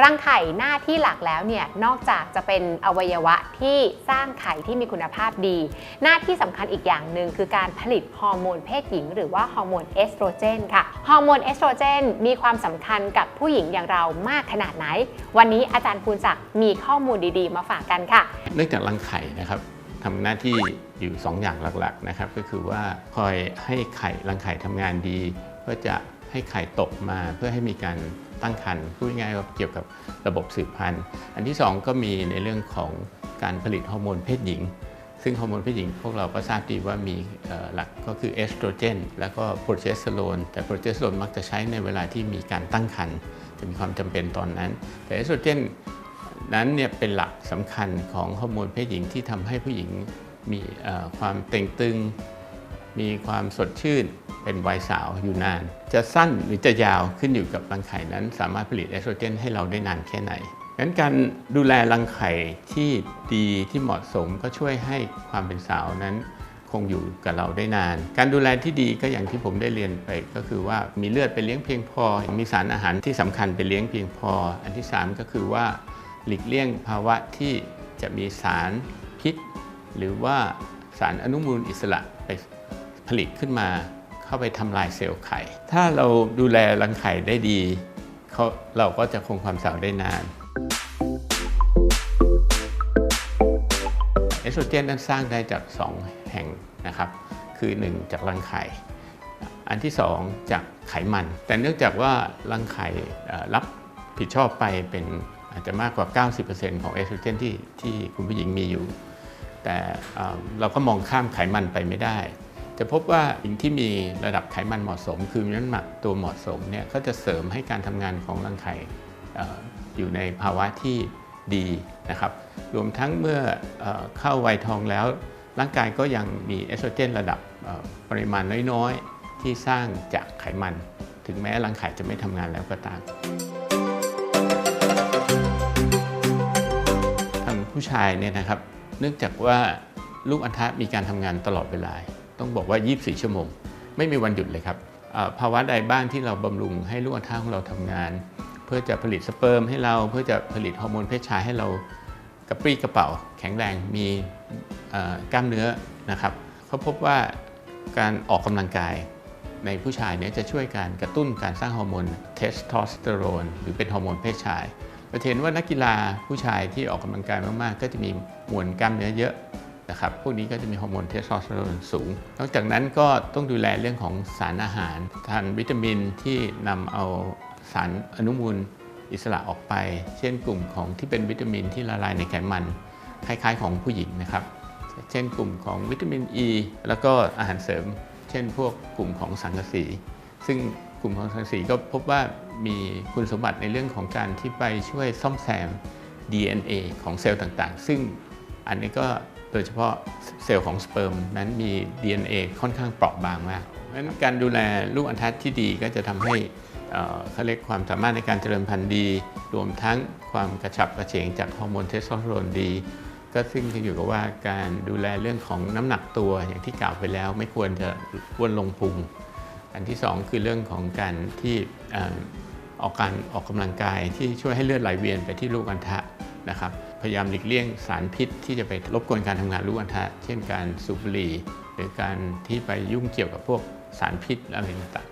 รังไข่หน้าที่หลักแล้วเนี่ยนอกจากจะเป็นอวัยวะที่สร้างไข่ที่มีคุณภาพดี หน้าที่สำคัญอีกอย่างหนึ่งคือการผลิตฮอร์โมนเพศหญิง หรือว่าฮอร์โมนเอสโตรเจนค่ะฮอร์โมนเอสโตรเจนมีความสำคัญกับผู้หญิงอย่างเรามากขนาดไหน วันนี้อาจารย์ภูนศักดิ์มีข้อมูลดีๆ มาฝากกันค่ะ เนื่องจากรังไข่นะครับทำหน้าที่อยู่ 2 อย่างหลักๆนะครับก็คือว่าคอยให้ไข่รังไข่ทำงานดี เพื่อจะให้ไข่ตกมาเพื่อให้มีการ ตั้งครรภ์พูดง่ายๆว่าเกี่ยวกับระบบสืบพันธุ์ อันที่ 2 ก็มีในเรื่องของการผลิตฮอร์โมนเพศหญิง ซึ่งฮอร์โมนเพศหญิงพวกเราก็ทราบดีว่ามีหลักก็คือเอสโตรเจนแล้วก็โปรเจสเตอโรนแต่โปรเจสเตอโรนมักจะใช้ในเวลาที่มีการตั้งครรภ์จะมีความจำเป็นตอนนั้น แต่เอสโตรเจนนั้นเนี่ยเป็นหลักสำคัญของฮอร์โมนเพศหญิงที่ทำให้ผู้หญิงมีความเต่งตึง มีความสดชื่นเป็นวัยสาวอยู่นาน จะสั้นหรือจะยาวขึ้นอยู่กับรังไข่นั้น สามารถผลิตเอสโตรเจนให้เราได้นานแค่ไหนงั้นการดูแลรังไข่ที่ดีที่เหมาะสมก็ช่วยให้ความเป็นสาวนั้นคงอยู่กับเราได้นาน การดูแลที่ดีก็อย่างที่ผมได้เรียนไป ก็คือว่ามีเลือดไปเลี้ยงเพียงพอ มีสารอาหารที่สำคัญไปเลี้ยงเพียงพอ อันที่ 3 ก็คือว่าหลีกเลี่ยงภาวะที่จะมีสารพิษ หรือว่าสารอนุมูลอิสระไป ลิตขึ้นมา เข้าไปทำลายเซลล์ไข่ ถ้าเราดูแลรังไข่ได้ดีเาเราก็จะคงความสาวได้นานเอสโตรเจนนั้นสร้างได้จาก 2 แห่งนะครับ คือ 1 จากรังไข่ อันที่ 2 จากไขมัน แต่เนื่องจากว่ารังไข่รับผิดชอบไปเป็นอาจจะมากกว่า 90%ของเอสโตรเจนที่ที่คุณผู้หญิงมีอยู่ แต่เราก็มองข้ามไขมันไปไม่ได้ จะพบว่าหญิงที่มีระดับไขมันเหมาะสม คือมีน้ำหนักตัวเหมาะสมเนี่ยก็จะเสริมให้การทำงานของรังไข่อยู่ในภาวะที่ดีนะครับรวมทั้งเมื่อเออเข้าวัยทองแล้ว ร่างกายก็ยังมีเอสโตรเจนระดับปริมาณน้อยๆ ที่สร้างจากไขมัน ถึงแม้รังไข่จะไม่ทำงานแล้วก็ตามทางผู้ชายเนี่ยนะครับ เนื่องจากว่าลูกอัณฑะมีการทำงานตลอดเวลา ต้องบอกว่า 24 ชั่วโมง ไม่มีวันหยุดเลยครับภาวะใดบ้างที่เราบำรุงให้ลูกอัณฑะของเราทำงาน เพื่อจะผลิตสเปิร์มให้เราเพื่อจะผลิตฮอร์โมนเพศชายให้เรากระปรี้กระเป๋า แข็งแรงมีกล้ามเนื้อนะครับเขาพบว่าการออกกำลังกายในผู้ชายเนี่ยจะช่วยการกระตุ้นการสร้างฮอร์โมนเทสโทสเตอโรนหรือเป็นฮอร์โมนเพศชายเราเห็นว่านักกีฬาผู้ชายที่ออกกำลังกายมาก ๆ ก็จะมีมวลกล้ามเนื้อเยอะ นะครับ พวกนี้ก็จะมีฮอร์โมนเทสโทสเตอโรนสูง นอกจากนั้นก็ต้องดูแลเรื่องของสารอาหาร ทานวิตามินที่นำเอาสารอนุมูลอิสระออกไป เช่นกลุ่มของที่เป็นวิตามินที่ละลายในไขมัน คล้ายๆ ของผู้หญิงนะครับ เช่นกลุ่มของวิตามินอ e, ีแล้วก็อาหารเสริม เช่นพวกกลุ่มของสังกะสี ซึ่งกลุ่มของสังกะสีก็พบว่ามีคุณสมบัติในเรื่องของการที่ไปช่วยซ่อมแซม DNA ของเซลล์ต่างๆ ซึ่ง อันนี้ก็โดยเฉพาะเซลล์ของสเปิร์มนั้นมี DNA ค่อนข้างเปราะบางมากเพราะฉะนั้นการดูแลลูกอัณฑะที่ดีก็จะทำให้เขาเรียกความสามารถในการเจริญพันธุ์ดี รวมทั้งความกระฉับกระเฉงจากฮอร์โมนเทสโทสเตอโรนดี ก็ซึ่งขึ้นอยู่กับว่าการดูแลเรื่องของน้ำหนักตัวอย่างที่กล่าวไปแล้ว ไม่ควรจะอ้วนลงพุง อันที่สองคือเรื่องของการที่ออกการออกกำลังกายที่ช่วยให้เลือดไหลเวียนไปที่ลูกอัณฑะนะครับ พยายามหลีกเลี่ยงสารพิษที่จะไปรบกวนการทำงานลูกอัณฑะเช่นการสูบบุหรี่หรือการที่ไปยุ่งเกี่ยวกับพวกสารพิษอะไรต่าง